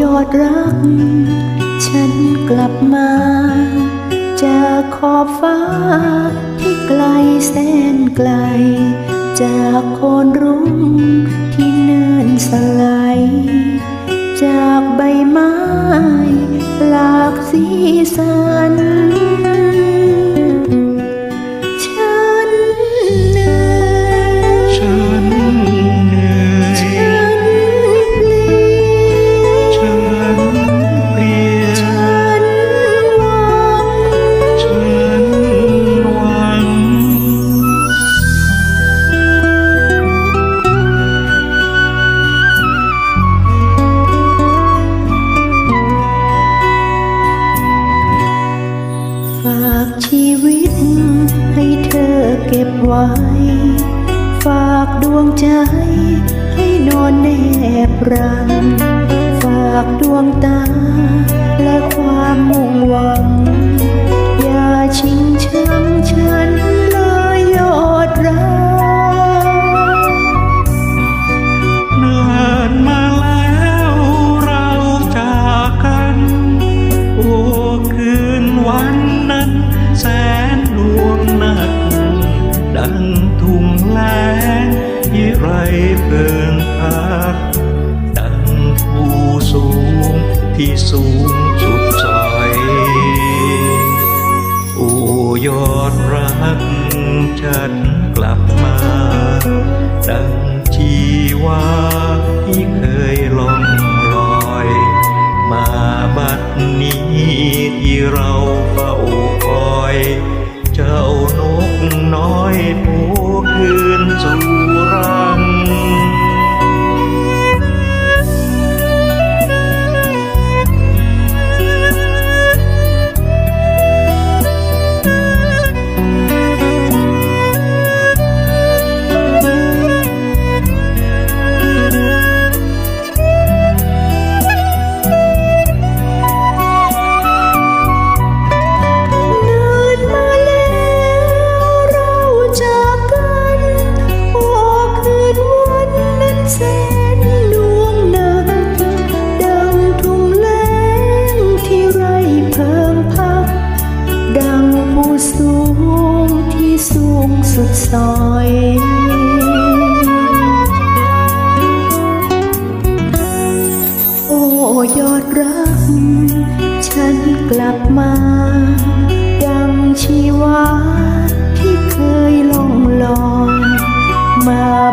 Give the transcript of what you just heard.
ยอดรัก ฉันกลับมา จากขอบฟ้าที่ไกลแสนไกล จากโคนรุ้งที่เนื่นสลายจากใบไม้ หลากสีสัน ฝากดวงใจให้นอนแนบรัง ฝากดวงตา และความมุ่งหวัง อย่าชิงชังฉันเลยยอดรักเนิ่นมาแล้วเราจากกัน โอ้คืนวันนั้น แสนดวงหนัก ดังทุ่งล เพลิงพักดังผู้สูงที่สูงสุดใจโอ้ยอดรักฉันกลับมา ดังชีวาที่เคยล่องลอย มาบัดนี้ที่เราเฝ้าคอย เจ้านกน้อยผู้คืนสู่ ซอยโอ้ยอดรัก ฉันกลับมาดังชีวาที่เคยล่องลอยมา